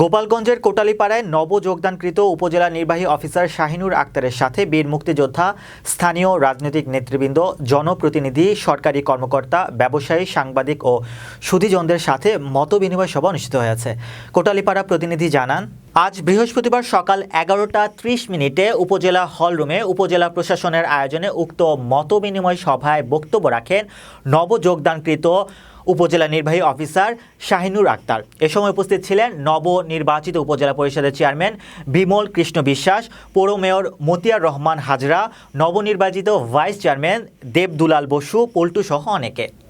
গোপালগঞ্জের কোটালীপাড়ায় নব যোগদানকৃত উপজেলা নির্বাহী অফিসার শাহিনুর আক্তারের সাথে বীর মুক্তিযোদ্ধা স্থানীয় রাজনৈতিক নেতৃবৃন্দ, জনপ্রতিনিধি, সরকারি কর্মকর্তা, ব্যবসায়ী, সাংবাদিক ও সুধীজনদের সাথে মতবিনিময় সভা অনুষ্ঠিত হয়েছে। কোটালীপাড়া প্রতিনিধি জানান, আজ বৃহস্পতিবার সকাল এগারোটা ত্রিশ মিনিটে উপজেলা হলরুমে উপজেলা প্রশাসনের আয়োজনে উক্ত মতবিনিময় সভায় বক্তব্য রাখেন নবযোগদানকৃত উপজেলা নির্বাহী অফিসার শাহিনুর আক্তার। এ সময় উপস্থিত ছিলেন নবনির্বাচিত উপজেলা পরিষদের চেয়ারম্যান বিমল কৃষ্ণ বিশ্বাস, পৌর মেয়র মতিয়ার রহমান হাজরা, নবনির্বাচিত ভাইস চেয়ারম্যান দেবদুলাল বসু, পল্টু সহ অনেকে।